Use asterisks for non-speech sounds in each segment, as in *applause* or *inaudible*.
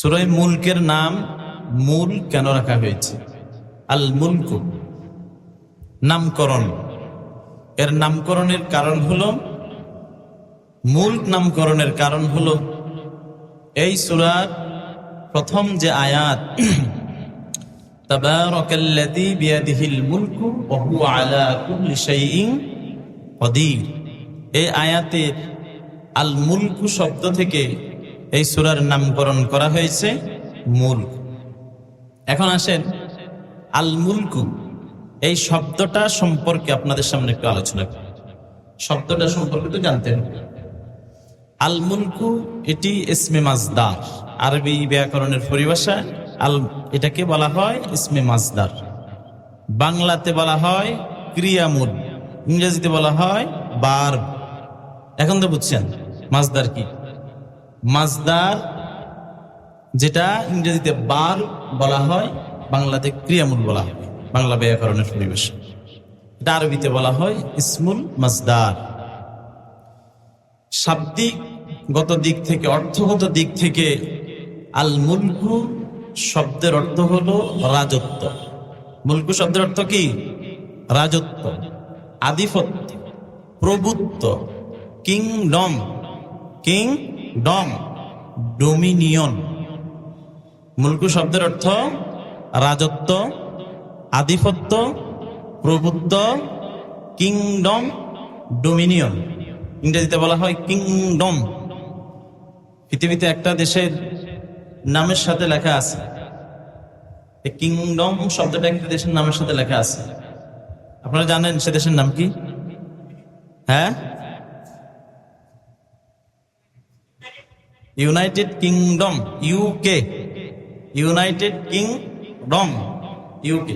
সুরাই মুলকের নাম মূল কেন রাখা হয়েছে? আল মুলকু, নামকরণ। এর নামকরণের কারণ হলো, মুল্ক নামকরণের কারণ হলো, এই সুরার প্রথম যে আয়াত মুলকু এই আয়াতের আল মুলকু শব্দ থেকে এই সুরার নামকরণ করা হয়েছে মুলক। এখন আসেন আল মুলকু এই শব্দটা সম্পর্কে আপনাদের সামনে একটু আলোচনা করি। শব্দটা সম্পর্কে তো জানতেন। আল মুলকু এটি ইসমে মাজদার। আরবি ব্যাকরণের পরিভাষা আল এটাকে বলা হয় ইসমে মাজদার। বাংলাতে বলা হয় ক্রিয়ামূল। ইংরেজিতে বলা হয় বার এখন তো বুঝছেন, মাজদার কি? মাজদার, যেটা ইংরেজিতে বার বলা হয়, বাংলাতে ক্রিয়ামূল বলা হয়, বাংলা ব্যাকরণের পরিবেশ। এটা আরবিতে বলা হয় ইসমুল মাজদার। শাব্দিক গত দিক থেকে, অর্থগত দিক থেকে আল মুলকু শব্দের অর্থ হল রাজত্ব। মুলকু শব্দের অর্থ কি? রাজত্ব, আধিপত্য, প্রভুত্ব, কিংডম কিংডম ডোমিনিয়ন। মুলকু শব্দের অর্থ রাজত্ব, আধিপত্য, প্রভুত্ব, কিংডম, ডোমিনিয়ন। ইংরেজিতে বলা হয় কিংডম। পৃথিবীতে একটা দেশের নামের সাথে লেখা আছে। কিংডম শব্দটা একটা দেশের নামের সাথে লেখা আছে। আপনারা জানেন সে দেশের নাম কি? হ্যাঁ? United Kingdom UK United Kingdom UK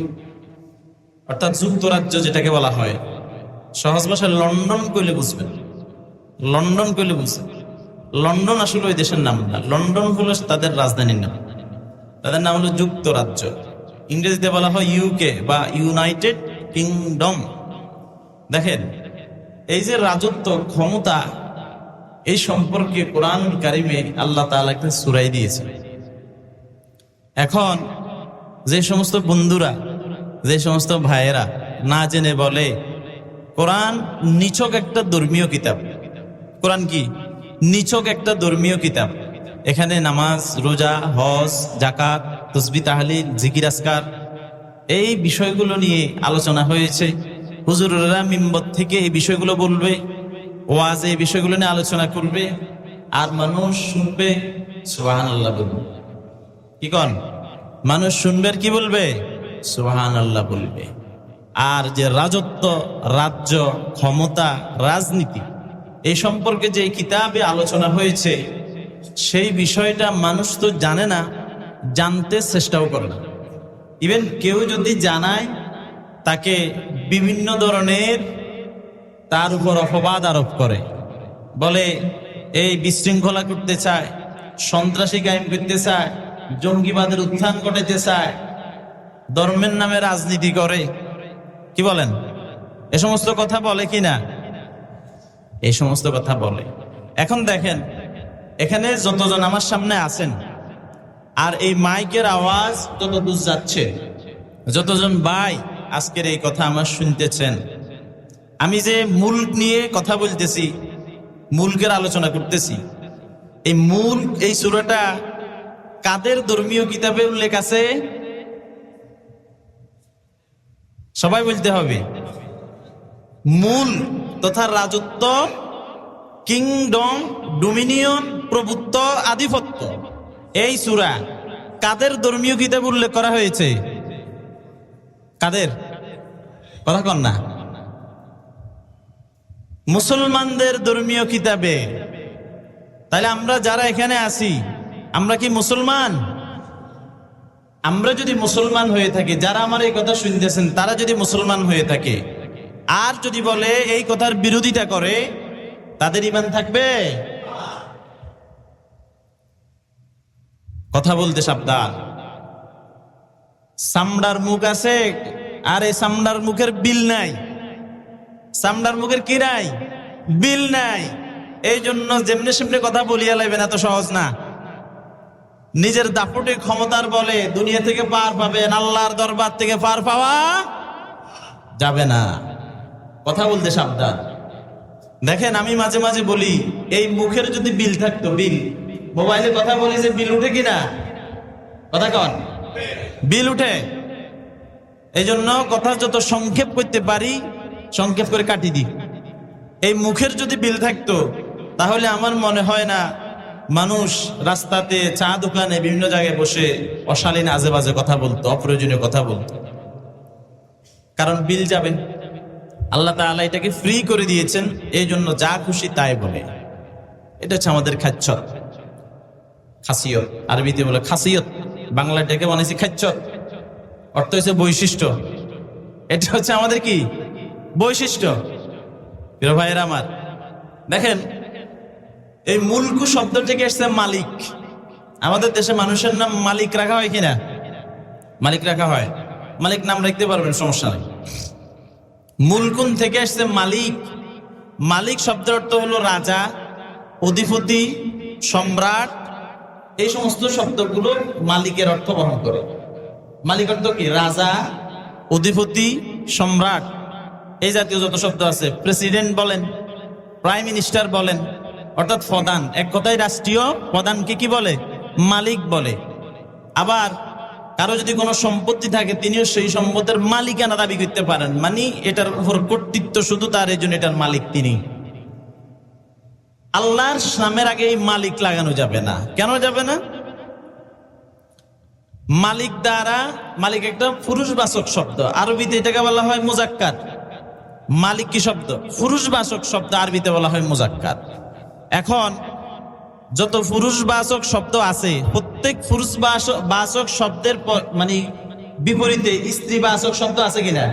অর্থাৎ যুক্তরাজ্য যেটাকে বলা হয়। সহজ ভাষায় লন্ডন কইলে বুঝবেন। লন্ডন কইলে বুঝবেন লন্ডন আসলে ওই দেশের নাম না। লন্ডন হলো তাদের রাজধানীর নাম। তাদের নাম হলো যুক্তরাজ্য। ইংরেজিতে বলা হয় ইউকে বা ইউনাইটেড কিংডম দেখেন, এই যে রাজত্ব ক্ষমতা এই সম্পর্কে কোরআন কারিমে আল্লাহ তাআলা একটা সুরাই দিয়েছে এখন যে সমস্ত বন্ধুরা, যে সমস্ত ভাইয়েরা না জেনে বলে, কোরআন নিছক একটা ধর্মীয় কিতাব। কোরআন কি? নিছক একটা ধর্মীয় কিতাব। এখানে নামাজ, রোজা, হজ জাকাত তসবি, তাহলিল, জিকির আসকার এই বিষয়গুলো নিয়ে আলোচনা হয়েছে। হুজুররা মিম্বত থেকে এই বিষয়গুলো বলবে। ওয়াজ এই বিষয়গুলো নিয়ে আলোচনা করবে, আর মানুষ শুনবে সোহান আল্লাহ বলবে। কি কন? মানুষ শুনবে কি বলবে? সোহান আল্লাহ বলবে। আর যে রাজত্ব, রাজ্য, ক্ষমতা, রাজনীতি, এই সম্পর্কে যে কিতাবে আলোচনা হয়েছে, সেই বিষয়টা মানুষ তো জানে না, জানতে চেষ্টাও করে না। ইভেন কেউ যদি জানায়, তাকে বিভিন্ন ধরনের তার উপর অপবাদ আরোপ করে। বলে, এই বিশৃঙ্খলা করতে চায়, সন্ত্রাসী কায়েম করতে চায়, জঙ্গিবাদের উত্থান ঘটাতে চায়, ধর্মের নামে রাজনীতি করে। কি বলেন? এ সমস্ত কথা বলে কি না? এই সমস্ত কথা বলে। এখন দেখেন, এখানে যতজন আমার সামনে আছেন, আর এই মাইকের আওয়াজ তত দূর যাচ্ছে। যতজন ভাই আজকের এই কথা আমার শুনতেছেন আমি যে মুল্ক নিয়ে কথা বলতেছি, মুলকের আলোচনা করতেছি, এই মূল এই সুরাটা কাদের ধর্মীয় কিতাবে উল্লেখ আছে? সবাই বলতে হবে, মূল তথা রাজত্ব, কিংডম, ডোমিনিয়ন, প্রভুত্ব, আধিপত্য, এই সুরা কাদের ধর্মীয় কিতাব উল্লেখ করা হয়েছে? কাদের? কথা কন না। মুসলমানদের ধর্মীয় কিতাবে। তাহলে আমরা যারা এখানে আছি, আমরা কি মুসলমান? আমরা যদি মুসলমান হয়ে থাকি, যারা আমার এই কথা শুনতেছেন, তারা যদি মুসলমান হয়ে থাকে, আর যদি বলে এই কথার বিরোধিতা করে, তাদের ইমান থাকবে? কথা বলতে সাবধান। সামড়ার মুখ আছে, আর এই সামড়ার মুখের বিল নাই। সামড়ার মুখের কি নাই? বিল নাই। এই জন্য যেমনি সেমনি কথা বলিয়া লাইবেন এত সহজ না। নিজের দাপটে ক্ষমতার বলে দুনিয়া থেকে পার পাবেন আল্লাহর দরবার থেকে পার পাওয়া যাবে না। কথা বলতে সাবধান। দেখেন, আমি মাঝে মাঝে বলি, এই মুখের যদি বিল থাকতো, বিল। মোবাইলে কথা বলি যে বিল উঠে কিনা? কথা কন। বিল উঠে। এই জন্য কথা যত সংক্ষেপ করতে পারি সংক্ষেপ করে কাটি দিই। এই মুখের যদি বিল থাকতো, তাহলে আমার মনে হয় না মানুষ রাস্তাতে চা দোকানে বিভিন্ন জায়গায় বসে অশালীন আজে বাজে কথা বলতো, অপ্রয়োজনীয় কথা বলতো। কারণ বিল যাবে। আল্লাহ তাআলা এটাকে ফ্রি করে দিয়েছেন এই জন্য যা খুশি তাই বলে। এটা হচ্ছে আমাদের খাচ্ছত খাসিয়ত। আরবিতে বলে খাসিয়ত। বাংলাটাকে বানাইছি খাচ্ছত অর্থ হচ্ছে বৈশিষ্ট্য। এটা হচ্ছে আমাদের কি? বৈশিষ্ট্য। প্রিয় ভাইয়েরা আমার, দেখেন, এই মুলকু শব্দ থেকে এসছে মালিক। আমাদের দেশে মানুষের নাম মালিক রাখা হয় কিনা? মালিক রাখা হয়। মালিক নাম রাখতে পারবেন, সমস্যা নেই। মুলকুন থেকে এসছে মালিক। মালিক শব্দের অর্থ হলো রাজা, অধিপতি, সম্রাট। এই সমস্ত শব্দগুলো মালিকের অর্থ বহন করে। মালিক অর্থ কি? রাজা, অধিপতি, সম্রাট। এই জাতীয় যত শব্দ আছে প্রেসিডেন্ট বলেন প্রাইম মিনিস্টার বলেন, অর্থাৎ প্রধান, এক কথায় রাষ্ট্রীয় প্রধানকে কি বলে? মালিক বলে। আবার কারও যদি কোনো সম্পত্তি থাকে, তিনিও সেই সম্পদের মালিকানা দাবি করতে পারেন। মানে এটার উপর কর্তৃত্ব শুধু তার, এই জন্য এটার মালিক তিনি। আল্লাহর নামের আগে এই মালিক লাগানো যাবে না। কেন যাবে না? মালিক দ্বারা, মালিক একটা পুরুষবাচক শব্দ। আরবিতে এটাকে বলা হয় মুজাক্কার মালিক কি শব্দ, পুরুষবাচক শব্দ আরবিতে বলা হয় মুজাক্কার এখন, যত পুরুষবাচক শব্দ আছে, প্রত্যেক পুরুষবাচক বাচক শব্দের মানে বিপরীতে স্ত্রীবাচক শব্দ আছে কিনা?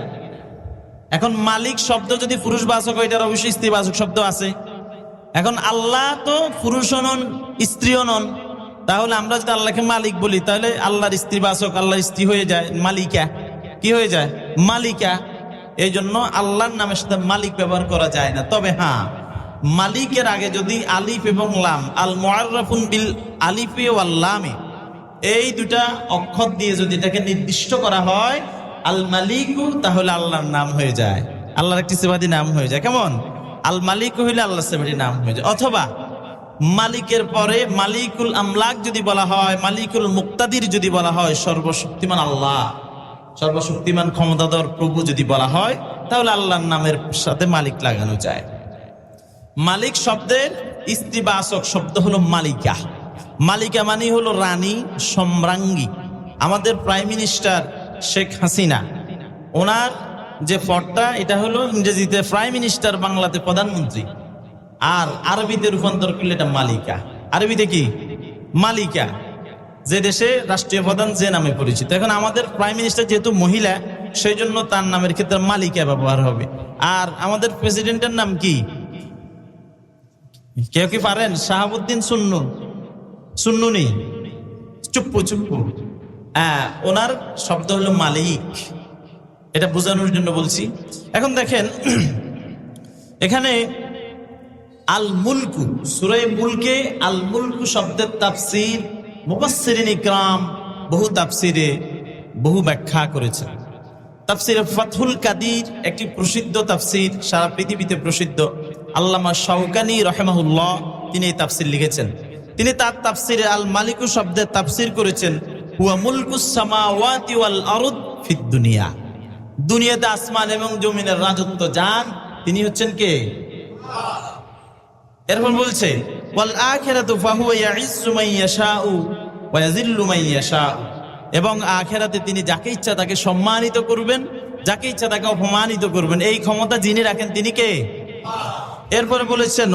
এখন মালিক শব্দ যদি পুরুষবাচক হয়, এটার অবশ্যই স্ত্রীবাচক শব্দ আছে। এখন আল্লাহ তো পুরুষও নন স্ত্রীও নন, তাহলে আমরা যদি আল্লাহকে মালিক বলি, তাহলে আল্লাহর স্ত্রীবাচক, আল্লাহর স্ত্রী হয়ে যায় মালিকা। কি হয়ে যায়? মালিকা। এই জন্য আল্লাহর নামের সাথে মালিক ব্যবহার করা যায় না। তবে হ্যাঁ মালিকের আগে যদি আলিফ এবং লাম আল মুআররাফুন বিল আলিফি ওয়াল লামে, এই দুটা অক্ষর দিয়ে যদি এটাকে নির্দিষ্ট করা হয় আল মালিকু তাহলে আল্লাহর নাম হয়ে যায়। আল্লাহর একটি সেবাদি নাম হয়ে যায়। কেমন? আল মালিক হইলে আল্লাহ সেবাদি নাম হয়ে যায়। অথবা মালিকের পরে মালিকুল আমলাক যদি বলা হয়, মালিকুল মুক্তাদির যদি বলা হয়, সর্বশক্তিমান আল্লাহ। সর্বশক্তিমান ক্ষমতাধর প্রভু যদি বলা হয়, তাহলে আল্লাহর নামের সাথে মালিক লাগানো যায়। মালিক শব্দের স্ত্রীবাচক শব্দ হলো মালিকা। মালিকা মানে হলো রানী, সম্রাঙ্গী। আমাদের প্রাইম মিনিস্টার শেখ হাসিনা, ওনার যে পদটা, এটা হলো ইংরেজিতে প্রাইম মিনিস্টার, বাংলাতে প্রধানমন্ত্রী। আর আরবিতে রূপান্তর করলে এটা মালিকা। আরবিতে কি? মালিকা। যে দেশে রাষ্ট্রীয় প্রধান যে নামে পরিচিত। এখন আমাদের প্রাইম মিনিস্টার যেহেতু মহিলা সেই জন্য তার নামের ক্ষেত্রে মালিকা ব্যবহার হবে। আর আমাদের প্রেসিডেন্টের নাম কি? কেউ কি পারেন? শাহাবুদ্দিন সুন্নু। সুন্নুনি? চুপ্পু চুপ্পু। হ্যাঁ ওনার শব্দ হলো মালিক। এটা বোঝানোর জন্য বলছি। এখন দেখেন, এখানে আল মুলকু সুরাই মুলকে আল মুলকু শব্দের তাফসির মুবাসসিরিন ইকরাম বহু তাফসিরে বহু ব্যাখ্যা করেছেন। তাফসিরে ফাতহুল কাদির একটি প্রসিদ্ধ তাফসির, সারা পৃথিবীতে প্রসিদ্ধ। আল্লামা শাওকানি রহেমাহুল্লাহ তিনি এই তাফসির লিখেছেন। তিনি তার তাফসিরে আল মালিকু শব্দের তাফসির করেছেন, হুয়া মুলকুস সামাওয়াতি ওয়াল আরদ ফিদ দুনিয়া। দুনিয়াতে আসমান এবং জমিনের রাজত্ব যান তিনি হচ্ছেন কে? এরপর বলছে ফাহুয়া এবং আখেরাতে তিনি যাকে ইচ্ছা তাকে সম্মানিত করবেন, যাকে ইচ্ছা তাকে অপমানিত করবেন। এই ক্ষমতা যিনি রাখেন তিনি কে? এরপরে বলেছেন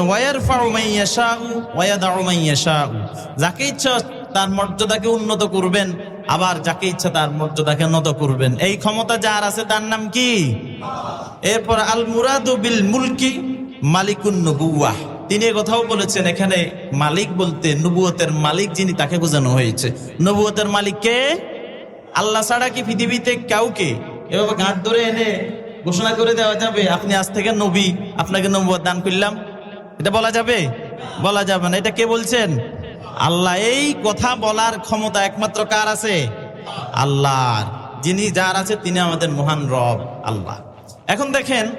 যাকে ইচ্ছা তার মর্যাদাকে উন্নত করবেন, আবার যাকে ইচ্ছা তার মর্যাদাকে নত করবেন। এই ক্ষমতা যার আছে তার নাম কি? এরপর, আল মুরাদু বিল মুলকি মালিকুন তিনি কথাও বলেছেন, এখানে মালিক বলতে নবুয়তের মালিক যিনি, তাকে বোঝানো হয়েছে। নবুয়তের মালিককে আল্লাহ ছাড়া কি পৃথিবীতে কাউকে? এভাবে ঘাট ধরে এনে ঘোষণা করে দেওয়া যাবে, আপনি আজ থেকে নবী, আপনাকে নবুয়ত দান করলাম। এটা বলা যাবে? বলা যাবে না। এটা কে বলছেন? আল্লাহ। এই কথা বলার ক্ষমতা একমাত্র কার আছে? আল্লাহর। যিনি যার আছে, তিনি আমাদের মহান রব, আল্লাহ। এখন দেখেন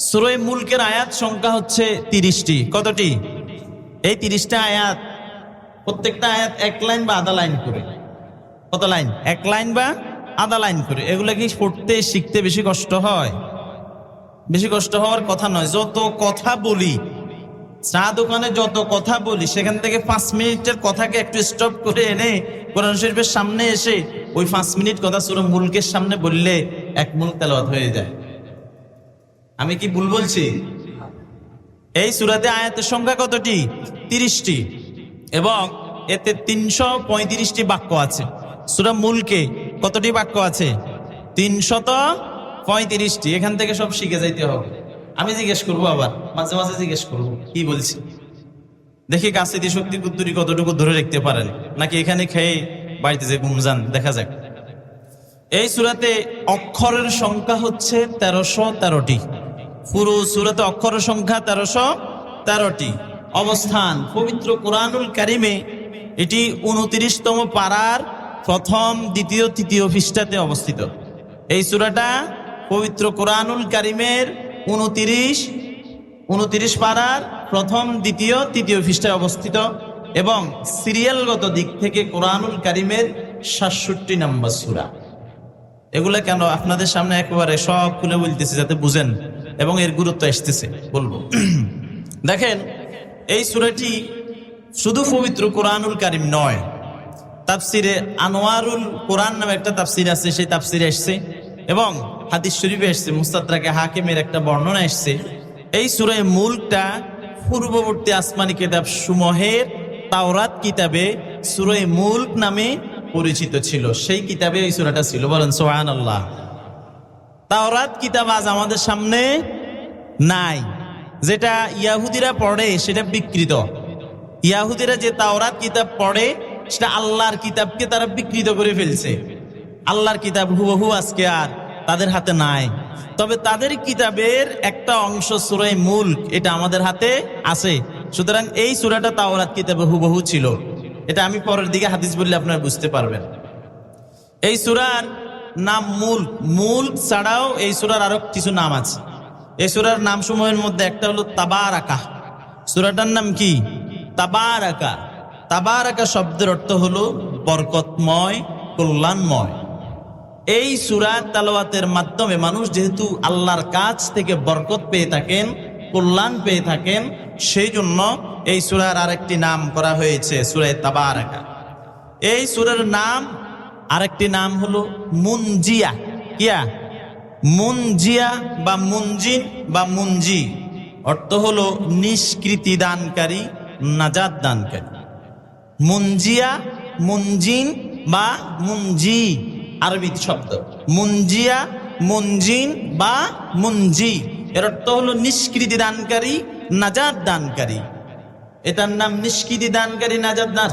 সুরয় মুলকের আয়াত সংখ্যা হচ্ছে তিরিশটি। কতটি? এই তিরিশটা আয়াত, প্রত্যেকটা আয়াত এক লাইন বা আধা লাইন করে। কত লাইন? এক লাইন বা আধা লাইন করে। এগুলো কি পড়তে, শিখতে বেশি কষ্ট হয়? বেশি কষ্ট হওয়ার কথা নয়। যত কথা বলি, চা দোকানে যত কথা বলি, সেখান থেকে পাঁচ মিনিটের কথাকে একটু স্টপ করে এনে কোরআন শরীফের সামনে এসে ওই পাঁচ মিনিট কথা সুরো মুলকের সামনে বললে এক মুল তেলাওয়াত হয়ে যায়। আমি কি ভুল বলছি? এই সুরাতে আয়াতের সংখ্যা কতটি? তিরিশটি। এবং এতে তিনশো পঁয়ত্রিশটি বাক্য আছে। সুরা মূলকে কতটি বাক্য আছে? তিনশত পঁয়ত্রিশটি এখান থেকে সব শিখে যাইতে হবে। আমি জিজ্ঞেস করব আবার, মাঝে মাঝে জিজ্ঞেস করব, কি বলছি? দেখি কাছে শক্তি কুদ্দুরি কতটুকু ধরে রাখতে পারেন, নাকি এখানে খেয়ে বাড়িতে যে ঘুমজান দেখা যাক। এই সুরাতে অক্ষরের সংখ্যা হচ্ছে তেরোশো তেরোটি পুরো সুরাতে অক্ষর সংখ্যা তেরোশো তেরোটি। অবস্থান, পবিত্র কোরআনুল কারিমে এটি উনত্রিশতম পাড়ার প্রথম, দ্বিতীয়, তৃতীয় পৃষ্ঠাতে অবস্থিত। এই সুরাটা পবিত্র কোরআনুল কারিমের উনতিরিশ উনতিরিশ পাড়ার প্রথম, দ্বিতীয়, তৃতীয় পৃষ্ঠায় অবস্থিত এবং সিরিয়ালগত দিক থেকে কোরআনুল কারিমের সাতষট্টি নম্বর সুরা। এগুলা কেন আপনাদের সামনে একেবারে সব খুলে বলতেছে যাতে বুঝেন? এবং এর গুরুত্ব এসতেছে বলব। *clears throat* দেখেন, এই সুরাটি শুধু পবিত্র কোরআনুল কারিম নয়, তাফসিরে আনোয়ারুল কোরআন নামে একটা তাফসির আছে, সেই তাফসিরে এসছে এবং হাদিস শরীফে এসছে মুস্তাদ্রাকে হাকিমের একটা বর্ণনা এসছে এই সুরায় মূলটা পূর্ববর্তী আসমানি কিতাব সমূহের তাওরাত কিতাবে সুরায় মুল্ক নামে পরিচিত ছিল। সেই কিতাবে এই সুরাটা ছিল, বলেন সোহান আল্লাহ তাওরাত কিতাব আজ আমাদের সামনে নাই। যেটা ইয়াহুদিরা পড়ে, সেটা বিকৃত। ইয়াহুদিরা যে তাওরাত কিতাব পড়ে, সেটা আল্লাহর কিতাবকে তারা বিকৃত করে ফেলছে। আল্লাহর কিতাব হুবহু আজকে আর তাদের হাতে নাই। তবে তাদের কিতাবের একটা অংশ সুরাই মুল্ক, এটা আমাদের হাতে আছে। সুতরাং এই সুরাটা তাওরাত কিতাবে হুবহু ছিল। এটা আমি পরের দিকে হাদিস বললে আপনারা বুঝতে পারবেন। এই সুরার নাম মূল। মূল ছাড়াও এই সুরার আরও কিছু নাম আছে। এই সুরার নাম সমূহের মধ্যে একটা হলো তাবার তাবারাকা। সুরাটার নাম কি? তাবারাকা। তাবারাকা শব্দের অর্থ হলো বরকতময়, কল্যাণময়। এই সুরা তালাওয়াতের মাধ্যমে মানুষ যেহেতু আল্লাহর কাছ থেকে বরকত পেয়ে থাকেন, কল্যাণ পেয়ে থাকেন, সেই জন্য এই সুরার আরেকটি নাম করা হয়েছে, সুরায় তাবারাকা। এই সুরের নাম আরেকটি নাম হলো মুনজিয়া। কিয়া? মুনজিয়া বা মুনজিন বা মুনজি। অর্থ হলো নিষ্কৃতি দানকারী নাজাদ দানকারী। মুনজিয়া, মুনজিন বা মুনজি, আরবি শব্দ। মুনজিয়া, মুনজিন বা মুনজি। এর অর্থ হলো নিষ্কৃতি দানকারী নাজাদ দানকারী। এটার নাম নিষ্কৃতি দানকারী নাজাদ দান।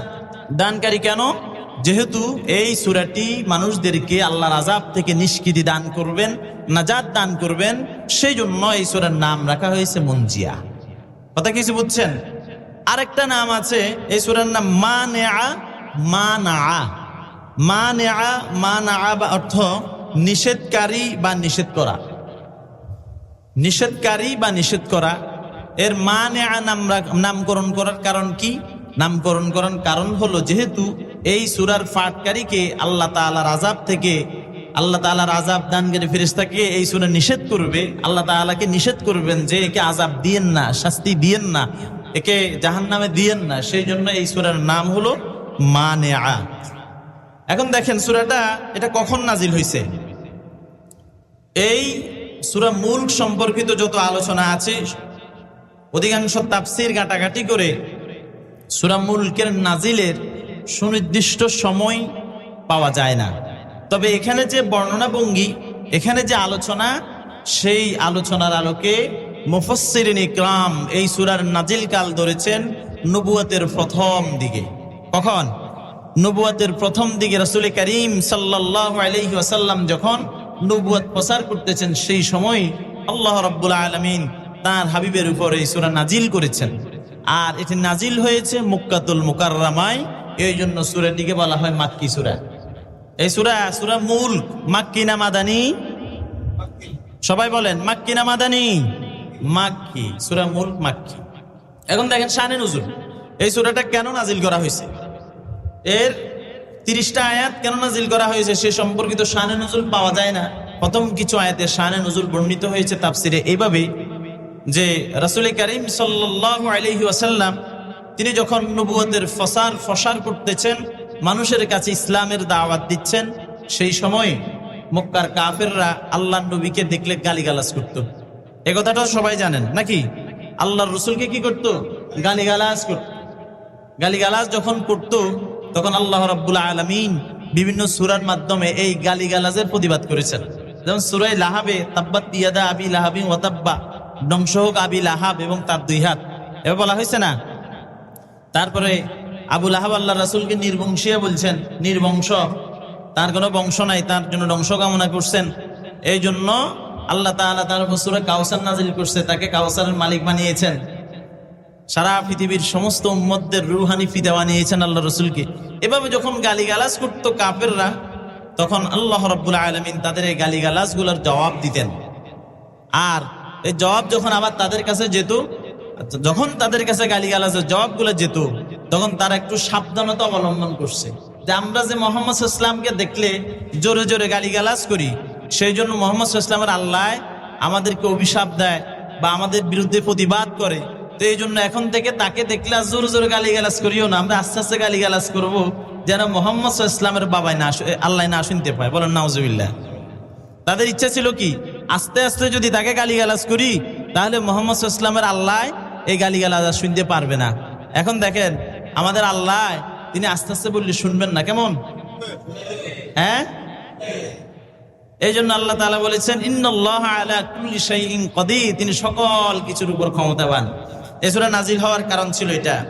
দানকারী কেন? যেহেতু এই সুরাটি মানুষদেরকে আল্লাহর আজাব থেকে নিষ্কৃতি দান করবেন নাজাদ দান করবেন সেই জন্য এই সুরার নাম রাখা হয়েছে মঞ্জিয়া কথা কিছু বুঝছেন? আরেকটা নাম আছে, এই সুরার নাম মা নেয়া মা না মা নেয়া মা না বা অর্থ নিষেধকারী বা নিষেধ করা। নিষেধকারী বা নিষেধ করা। এর মা নেয়া নাম নামকরণ করার কারণ কি? নামকরণ করার কারণ হলো যেহেতু এই সুরার ফাটকারীকে আল্লাহ তাআলার আজাব থেকে, আল্লাহ তাআলার আজাব দানকারী ফেরিস্তাকে এই সুরা নিষেধ করবে। আল্লাহ তাআলাকে নিষেধ করবেন যে একে আজাব দিয়েন না, শাস্তি দিয়েন না, একে জাহান্নামে দিয়েন না। সেই জন্য এই সুরার নাম হলো মা নেয়া এখন দেখেন সুরাটা, এটা কখন নাজিল হয়েছে এই সুরা মুল্ক সম্পর্কিত যত আলোচনা আছে, অধিকাংশ তাফসির ঘাটাঘাটি করে সুরা মুলকের নাজিলের সুনির্দিষ্ট সময় পাওয়া যায় না। তবে এখানে যে বর্ণনা ভঙ্গি এখানে যে আলোচনা, সেই আলোচনার আলোকে মুফসসিরিন ইকরাম এই সুরার নাজিল কাল ধরেছেন নবুয়াতের প্রথম দিকে। কখন? নবুয়াতের প্রথম দিকে রাসূল করিম ওয়াসাল্লাম যখন নবুয়াত প্রচার করতেছেন, সেই সময় আল্লাহ রাব্বুল আলমিন তার হাবিবের উপর এই সূরা নাজিল করেছেন। আর এটি নাজিল হয়েছে মুক্কাতুল মুকাররামায় এই জন্য সুরাটিকে বলা হয় মাক্কি সুরা। এই সুরা সুরা মূল, মাক্কি না মাদানি? সবাই বলেন, মাক্কি না মাদানি? মাক্কি, সুরা মূল, মাক্কি। এখন দেখেন শানে নজুল। এই সুরাটা কেন নাজিল করা হয়েছে? এর তিরিশটা আয়াত কেন নাজিল করা হয়েছে সে সম্পর্কিত শানে নজুল পাওয়া যায় না। প্রথম কিছু আয়াতের শানে নজুল বর্ণিত হয়েছে তাফসিরে এইভাবে যে রাসুল করিম সাল্লাল্লাহু আলাইহি ওয়াসাল্লাম তিনি যখন নবুয়তের ফসার ফসার করতেছেন, মানুষের কাছে ইসলামের দাওয়াত দিচ্ছেন, সেই সময় মক্কার কাফেররা আল্লাহ নবীকে দেখলে গালিগালাজ করত। এ কথাটা সবাই জানেন, নাকি? আল্লাহর রসুলকে কি করত? গালিগালাজ করত। গালিগালাজ যখন করত, তখন আল্লাহ রাব্বুল আলমিন বিভিন্ন সুরার মাধ্যমে এই গালিগালাজের প্রতিবাদ করেছেন। যেমন সুরাই লাহাবে, তাব্বাত ইয়াদা আবি লাহাবি ওয়াতাব্বা ধ্বংস হোক আবি লাহাব এবং তার দুই হাত। এবার বলা হয়েছে না তারপরে আবু লাহাব আল্লাহ রাসুলকে নির্বংশিয়া বলছেন, নির্বংশ, তার কোনো বংশ নাই, তার জন্য ধ্বংস কামনা করছেন। এই জন্য আল্লাহ তাআলা তার উপর সূরা কাউসার নাজিল করছে, তাকে কাউসারের মালিক বানিয়েছেন। সারা পৃথিবীর সমস্ত উম্মতদের রুহানি ফিদা বানিয়েছেন আল্লাহ রসুলকে। এভাবে যখন গালিগালাজ করতো কাপেররা তখন আল্লাহ রব্বুল আলমিন তাদের এই গালিগালাজগুলোর জবাব দিতেন। আর এই জবাব যখন আবার তাদের কাছে যেত আচ্ছা, যখন তাদের কাছে গালিগালাজের জবাবগুলো যেত তখন তারা একটু সাবধানতা অবলম্বন করছে। যে আমরা যে মোহাম্মদ ইসলামকে দেখলে জোরে জোরে গালিগালাজ করি সেই জন্য মোহাম্মদ ইসলামের আল্লাহ আমাদেরকে অভিশাপ দেয় বা আমাদের বিরুদ্ধে প্রতিবাদ করে। তো এই জন্য এখন থেকে তাকে দেখলে আর জোরে জোরে গালিগালাজ করিও না। আমরা আস্তে আস্তে গালিগালাজ করব যেন মোহাম্মদ ইসলামের বাবাই না আল্লাহ না শুনতে পায়। বলেন নাউজুবিল্লাহ। তাদের ইচ্ছা ছিল কি? আস্তে আস্তে যদি তাকে গালিগালাজ করি তাহলে মোহাম্মদ ইসলামের আল্লাহ এই গালিগালাজ শুনতে পারবে না। এখন দেখেন, আমাদের আল্লাহ, তিনি আস্তে আস্তে বললে শুনবেন না, কেমন? হ্যাঁ? এই জন্য আল্লাহ তালা বলেছেন তিনি সকল কিছুর উপর ক্ষমতাবান। এছাড়া নাজিল হওয়ার কারণ ছিল এটা।